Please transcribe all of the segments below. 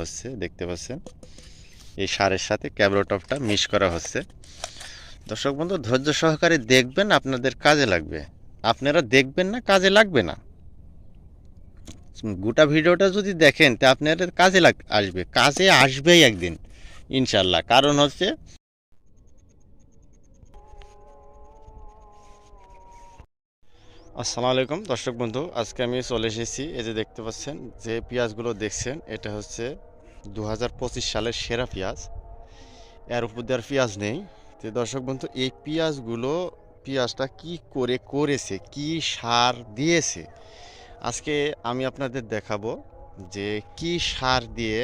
হচ্ছে, দেখতে পাচ্ছেন? এই সারের সাথে ক্যাব্রোটপটা মিশ করা হচ্ছে। দর্শক বন্ধু, ধৈর্য সহকারে দেখবেন আপনাদের কাজে লাগবে। আপনারা দেখবেন না, কাজে লাগবে না। গোটা ভিডিওটা যদি দেখেন, তা আপনাদের কাজে লাগ, আসবে। কাজে আসবেই একদিন, ইনশাল্লাহ। কারণ হচ্ছে আসসালামু আলাইকুম। দর্শক বন্ধু, আজকে আমি চলে এসেছি। এই যে দেখতে পাচ্ছেন, যে পেঁয়াজগুলো দেখছেন, এটা হচ্ছে দু হাজার পঁচিশ সালের সেরা পেঁয়াজ। এর উপর দেওয়ার পেঁয়াজ নেই। তো দর্শক বন্ধু, এই পেঁয়াজগুলো, পেঁয়াজটা কি করে করেছে, কি সার দিয়েছে? আজকে আমি আপনাদের দেখাবো যে কি সার দিয়ে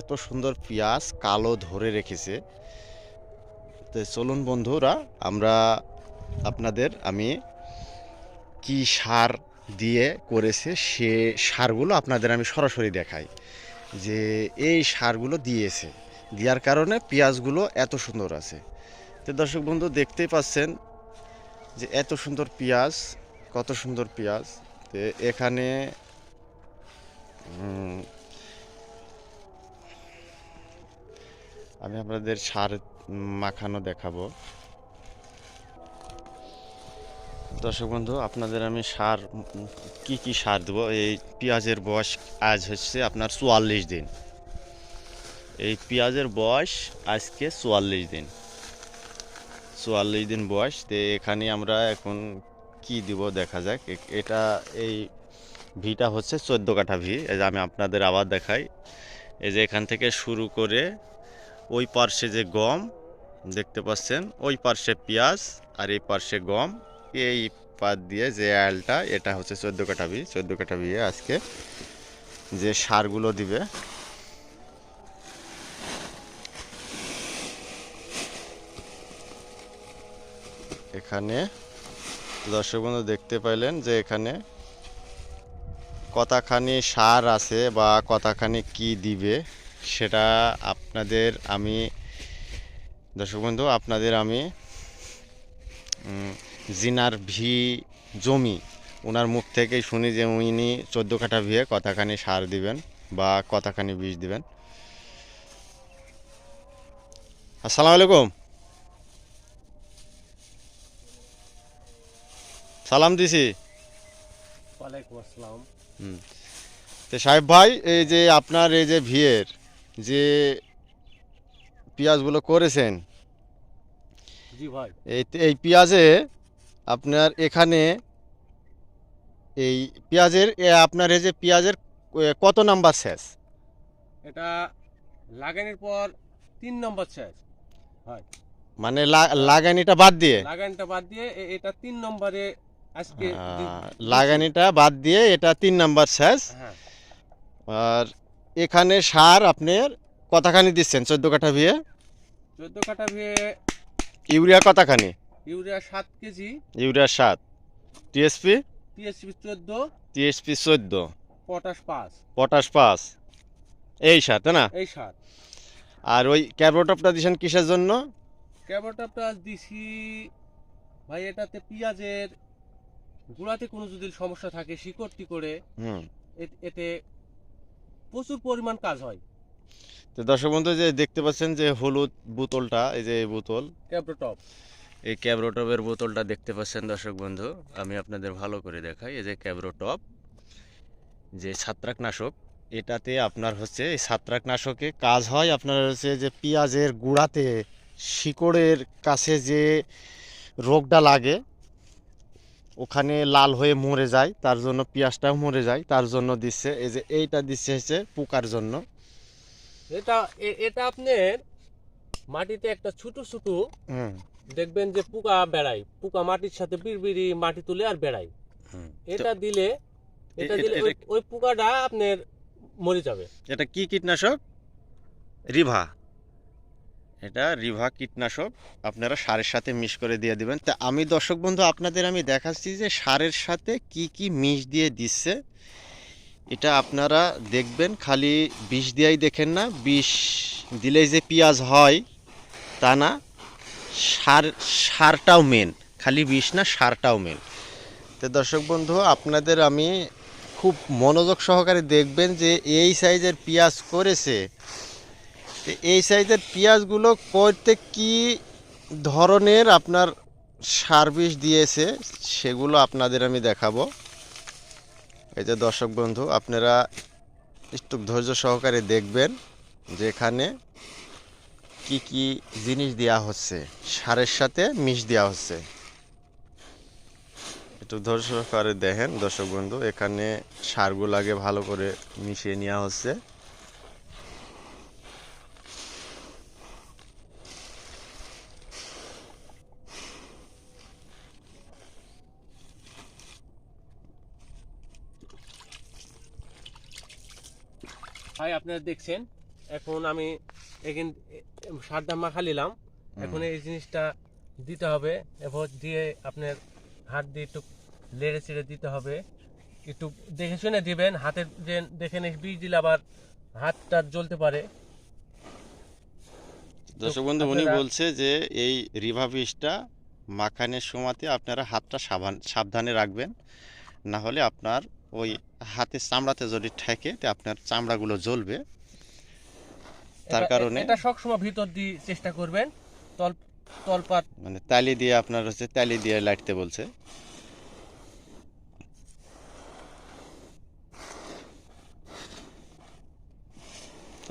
এত সুন্দর পেঁয়াজ কালো ধরে রেখেছে। তো চলুন বন্ধুরা, আমরা আপনাদের, আমি কি সার দিয়ে করেছে সে সারগুলো আপনাদের আমি সরাসরি দেখাই। যে এই সারগুলো দিয়েছে। দেওয়ার কারণে পেঁয়াজগুলো এত সুন্দর আছে। তো দর্শক বন্ধু, দেখতেই পাচ্ছেন যে এত সুন্দর পেঁয়াজ, কত সুন্দর পেঁয়াজ। তো এখানে আমি আপনাদের সার মাখানো দেখাবো। দর্শক বন্ধু, আপনাদের আমি সার, কি কি সার দেবো? এই পেঁয়াজের বয়স আজ হচ্ছে আপনার চুয়াল্লিশ দিন। এই পেঁয়াজের বয়স আজকে চুয়াল্লিশ দিন। চুয়াল্লিশ দিন বয়স, তো এখানে আমরা এখন কি দিব দেখা যাক। এটা এই ভিটা হচ্ছে চোদ্দ কাঠা ভি, এই যে আমি আপনাদের আবার দেখাই। এই যে এখান থেকে শুরু করে ওই পার্শ্বে যে গম, দেখতে পাচ্ছেন? ওই পার্শ্বে পেঁয়াজ আর এই পার্শ্বে গম। এই পাত দিয়ে যে আয়ালটা এটা হচ্ছে চোদ্দ কাঠা বি চোদ্দ কাঠা বিয়ে আজকে যে সারগুলো দিবে। এখানে দর্শক বন্ধু দেখতে পাইলেন যে এখানে কতখানি সার আছে বা কতখানি কি দিবে, সেটা আপনাদের আমি, দর্শক বন্ধু, আপনাদের আমি জিনার ভি জমি ওনার মুখ থেকেই শুনি যে উনি চোদ্দ কাঠা ভিয়ে কথাখানি সার দিবেন বা কথাখানি বীজ দিবেন। আসসালামু আলাইকুম। সালাম দিছি। ওয়ালাইকুম আসসালাম। তো সাহেব ভাই এই যে আপনার এই যে ভিয়ের যে পেঁয়াজগুলো করেছেন জি ভাই। এই এই পেঁয়াজে আপনার এখানে এই পেঁয়াজের আপনার এই যে পেঁয়াজের কত নাম্বার শেষ এটা লাগানোর পর তিন নম্বর শেষ হয়। মানে লাগানিটা বাদ দিয়ে? লাগানটা বাদ দিয়ে এটা তিন নম্বরে আজকে লাগানিটা বাদ দিয়ে এটা তিন নাম্বার শেষ হ্যাঁ। আর এখানে সার আপনার কতখানি দিচ্ছেন? চোদ্দ কাঠা ভিয়ে চোদ্দ কাঠা ভিয়ে ইউরিয়া কতখানি? ইউরিয়া সাত কেজি। ইউরিয়া সাত। টিএসপি? টিএসপি চোদ্দ। টিএসপি চোদ্দ। পটাশ পাঁচ। পটাশ পাঁচ। এই সার তাই না? এই সাত। আর ওই ক্যারবোটপটা দিচ্ছেন কিসের জন্য? ক্যাবোটাপটা দিছি ভাই এটাতে পেঁয়াজের গুড়াতে কোনো যদি সমস্যা থাকে শিকড়টি করে এতে প্রচুর পরিমাণ কাজ হয়। তো দর্শক বন্ধু যে দেখতে পাচ্ছেন যে হলুদ বোতলটা এই যে বোতল। ক্যাব্রোটপ এই ক্যাব্রোটপের বোতলটা দেখতে পাচ্ছেন দর্শক বন্ধু আমি আপনাদের ভালো করে দেখাই। এই যে ক্যাব্রোটপ যে ছত্রাকনাশক এটাতে আপনার হচ্ছে এই ছত্রাকনাশকে কাজ হয় আপনার হচ্ছে যে পেঁয়াজের গুঁড়াতে শিকড়ের কাছে যে রোগটা লাগে ওখানে লাল হয়ে মরে যায় তার জন্য পেঁয়াজটাও মরে যায় তার জন্য দিচ্ছে এই যে এইটা দিচ্ছে হচ্ছে পোকার জন্য। এটা এটা আপনার মাটিতে একটা ছোট ছোট হুম। দেখবেন যে পোকা বেড়ায় পোকা মাটির সাথে বিড়বিড়ি মাটি তুলে আর বেড়ায়। হুম। এটা দিলে এটা দিলে ওই- ওই পোকাটা আপনার মরে যাবে। এটা কি কীটনাশক? রিভা। এটা রিভা কীটনাশক। আপনারা সারের সাথে মিশ করে দিয়ে দিবেন। তা আমি দর্শক বন্ধু আপনাদের আমি দেখাচ্ছি যে সারের সাথে কি কি মিশ দিয়ে দিচ্ছে। এটা আপনারা দেখবেন খালি বিষ দিয়েই দেখেন না। বিষ দিলেই যে পেঁয়াজ হয় তা না। সার, সারটাও মেন খালি বিষ না, সারটাও মেন তো দর্শক বন্ধু, আপনাদের আমি খুব মনোযোগ সহকারে দেখবেন যে এই সাইজের পেঁয়াজ করেছে। এই সাইজের পেঁয়াজগুলো করতে কি ধরনের আপনার সার্ভিস দিয়েছে, সেগুলো আপনাদের আমি দেখাবো। এই যে দর্শক বন্ধু, আপনারা একটু ধৈর্য সহকারে দেখবেন যে এখানে কি কি জিনিস দেওয়া হচ্ছে? সারের সাথে মিশ দেওয়া হচ্ছে। একটু ধৈর্য সহকারে দেখেন দর্শক বন্ধু, এখানে সারগুলো আগে ভালো করে মিশিয়ে নেওয়া হচ্ছে। ভাই, আপনারা দেখছেন? এখন আমি এখান সার দাম মাখা নিলাম। এখন এই জিনিসটা দিতে হবে। এরপর দিয়ে আপনার হাত দিয়ে একটু লেড়ে চেড়ে দিতে হবে। একটু দেখে শুনে দিবেন হাতের যে দেখে নিস বীজ দিলে আবার হাতটা জ্বলতে পারে। দর্শক বন্ধু উনি বলছে যে এই রিভাবিসটা মাখানের সময়তে আপনারা হাতটা সাবান সাবধানে রাখবেন। না হলে আপনার ওই হাতের চামড়াতে যদি ঠেকে তো আপনার চামড়াগুলো জ্বলবে। তার কারণে। এটা সবসময় ভিতর দিয়ে চেষ্টা করবেন। তল তলপাত মানে তালি দিয়ে আপনার হচ্ছে তালি দিয়ে লাইটতে বলছে।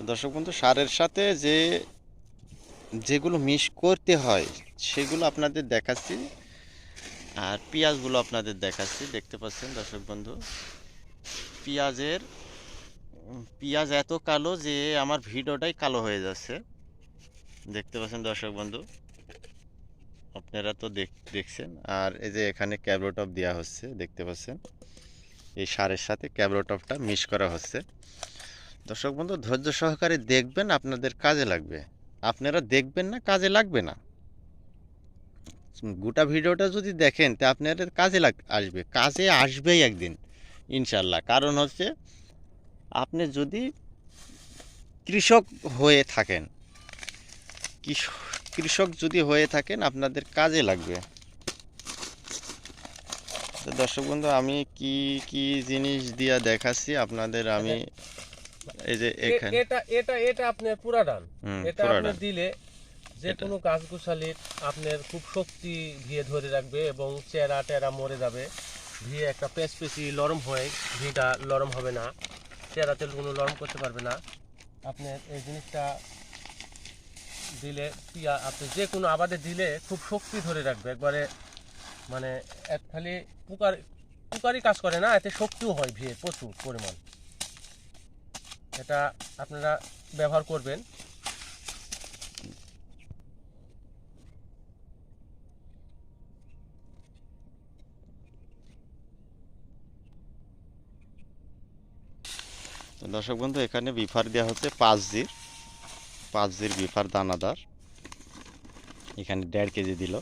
দর্শক বন্ধু সারের সাথে যে যেগুলো মিশ করতে হয় সেগুলো আপনাদের দেখাচ্ছি। আর পেঁয়াজগুলো আপনাদের দেখাচ্ছি দেখতে পাচ্ছেন দর্শক বন্ধু। পেঁয়াজের পেঁয়াজ এত কালো যে আমার ভিডিওটাই কালো হয়ে যাচ্ছে। দেখতে পাচ্ছেন দর্শক বন্ধু? আপনারা তো দেখ- দেখছেন। আর এই যে এখানে ক্যাব্রোটপ দেওয়া হচ্ছে, দেখতে পাচ্ছেন? এই সারের সাথে ক্যাব্রোটপটা মিক্স করা হচ্ছে। দর্শক বন্ধু, ধৈর্য সহকারে দেখবেন আপনাদের কাজে লাগবে। আপনারা দেখবেন না, কাজে লাগবে না। গোটা ভিডিওটা যদি দেখেন, তা আপনাদের কাজে লাগ, আসবে। কাজে আসবেই একদিন, ইনশাল্লাহ। কারণ হচ্ছে আপনি যদি কৃষক হয়ে থাকেন কৃষক যদি হয়ে থাকেন আপনাদের কাজে লাগবে। তো দর্শক বন্ধু আমি কি কি জিনিস দিয়া দেখাচ্ছি আপনাদের আমি এই যে এখানে এটা এটা এটা আপনার পুরাটান হুম, এটা। আপনার দিলে যে কোনো গাছ গোছালির আপনার খুব শক্তি ভিয়ে ধরে রাখবে এবং চেরা টেরা মরে যাবে। ভিয়ে একটা পেঁচ পেঁচি লরম হয়ে ভিটা লরম হবে না। চেরা তেলগুলো নরম করতে পারবে না। আপনার এই জিনিসটা দিলে, পিয়া, আপনি যে কোনো আবাদে দিলে খুব শক্তি ধরে রাখবে। একবারে মানে এক খালি পুকার পুকারই কাজ করে না, এতে শক্তিও হয় ভিড় প্রচুর পরিমাণ। এটা আপনারা ব্যবহার করবেন। দর্শক বন্ধু, এখানে বিফার দেওয়া হচ্ছে পাঁচ জির। পাঁচ জির বিফার দানাদার। এখানে দেড় কেজি দিল।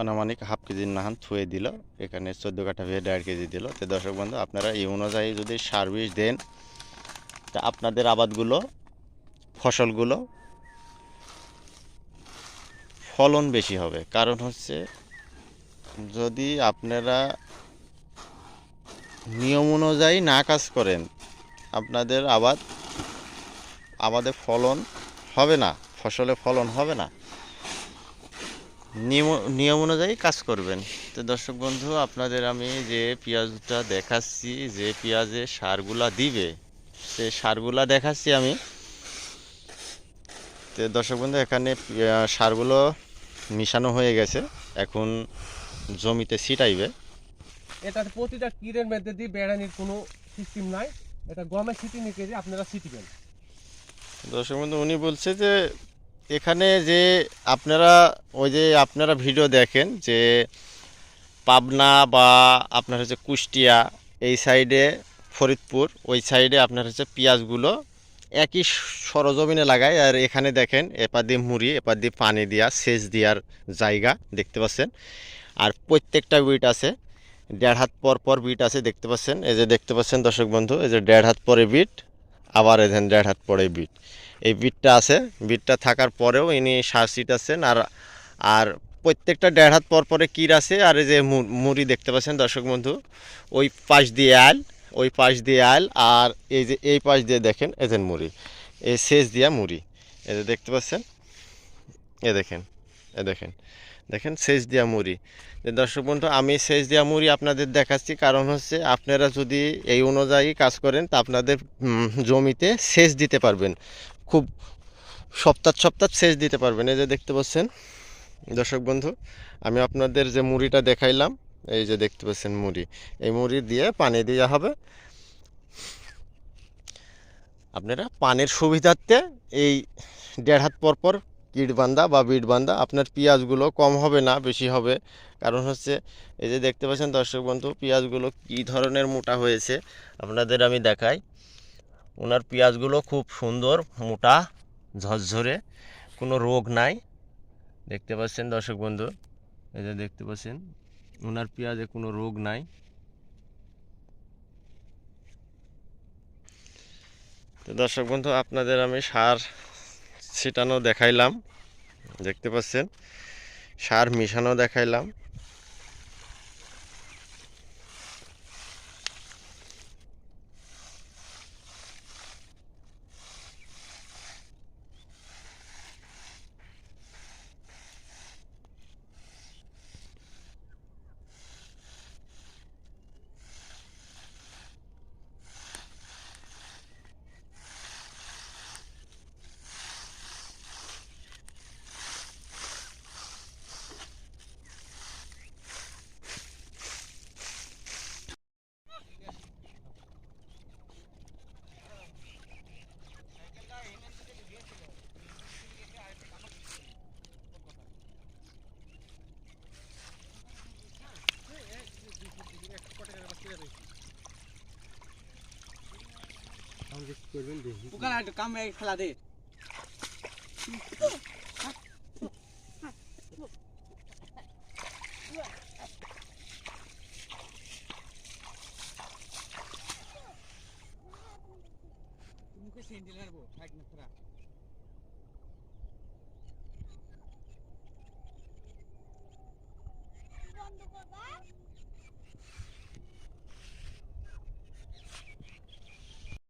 আনুমানিক হাফ কেজির নাহান থুয়ে দিল। এখানে চোদ্দ কাঠা ভেয়ে দেড় কেজি দিল। তো দর্শক বন্ধু, আপনারা এই অনুযায়ী যদি সার্ভিস দেন, তা আপনাদের আবাদগুলো, ফসলগুলো ফলন বেশি হবে। কারণ হচ্ছে, যদি আপনারা নিয়ম অনুযায়ী না কাজ করেন, আপনাদের আবাদ, আবাদে ফলন হবে না, ফসলে ফলন হবে না। নিয়ম নিয়ম অনুযায়ী কাজ করবেন। তো দর্শক বন্ধু, আপনাদের আমি যে পেঁয়াজটা দেখাচ্ছি, যে পেঁয়াজে সারগুলা দিবে, সে সারগুলা দেখাচ্ছি আমি। তো দর্শক বন্ধু, এখানে সারগুলো মিশানো হয়ে গেছে। এখন জমিতে ছিটাইবে। এটাতে প্রতিটা কিরের মধ্যে দিয়ে বেড়ানির কোনো সিস্টেম নাই। এটা গমের সিটি নিয়ে যে আপনারা সিটিবেন দর্শক বন্ধু, উনি বলছে যে এখানে যে আপনারা, ওই যে আপনারা ভিডিও দেখেন যে পাবনা বা আপনার হচ্ছে কুষ্টিয়া, এই সাইডে ফরিদপুর, ওই সাইডে আপনার হচ্ছে পেঁয়াজগুলো একই সরজমিনে লাগায়। আর এখানে দেখেন, এপার দিয়ে মুড়ি, এপার দিয়ে পানি দেওয়া, সেচ দেওয়ার জায়গা দেখতে পাচ্ছেন। আর প্রত্যেকটা উইট আছে। দেড় হাত পর পর বিট আছে, দেখতে পাচ্ছেন? এই যে দেখতে পাচ্ছেন দর্শক বন্ধু, এই যে দেড় হাত পরে বিট আবার এখানে দেড় হাত পরে বিট এই বিটটা আছে বিটটা থাকার পরেও ইনি সার ছিটাচ্ছেন আর আর প্রত্যেকটা দেড় হাত পর পরে কির আছে, আর এই যে মুড়ি দেখতে পাচ্ছেন দর্শক বন্ধু? ওই পাশ দিয়ে আল, ওই পাশ দিয়ে আল, আর এই যে, এই পাশ দিয়ে দেখেন যে মুড়ি। এই শেষ দিয়া মুড়ি। এই যে দেখতে পাচ্ছেন? এ দেখেন এ দেখেন। দেখেন সেচ দিয়া মুড়ি। দর্শক বন্ধু, আমি সেচ দিয়া মুড়ি আপনাদের দেখাচ্ছি। কারণ হচ্ছে, আপনারা যদি এই অনুযায়ী কাজ করেন, তা আপনাদের জমিতে সেচ দিতে পারবেন। খুব সপ্তাহ সপ্তাহ সেচ দিতে পারবেন। এই যে দেখতে পাচ্ছেন, দর্শক বন্ধু, আমি আপনাদের যে মুড়িটা দেখাইলাম, এই যে দেখতে পাচ্ছেন মুড়ি। এই মুড়ি দিয়ে পানি দেওয়া হবে। আপনারা পানির সুবিধার্থে এই দেড় হাত পর কিট বান্ধা বা বিট বান্ধা আপনার পেঁয়াজগুলো কম হবে না, বেশি হবে। কারণ হচ্ছে, এই যে দেখতে পাচ্ছেন দর্শক বন্ধু, পেঁয়াজগুলো কী ধরনের মোটা হয়েছে, আপনাদের আমি দেখাই। ওনার পেঁয়াজগুলো খুব সুন্দর, মোটা, ঝরঝরে, কোনো রোগ নাই। দেখতে পাচ্ছেন দর্শক বন্ধু, এই যে দেখতে পাচ্ছেন, ওনার পেঁয়াজে কোনো রোগ নাই। তো দর্শক বন্ধু, আপনাদের আমি সার ছিটানো দেখাইলাম দেখতে পাচ্ছেন? সার মিশানো দেখাইলাম করবেন দেখি ওখানে একটা কাম খেলা দে। মুখে সেন্ডিল হারবো থাক না তোরা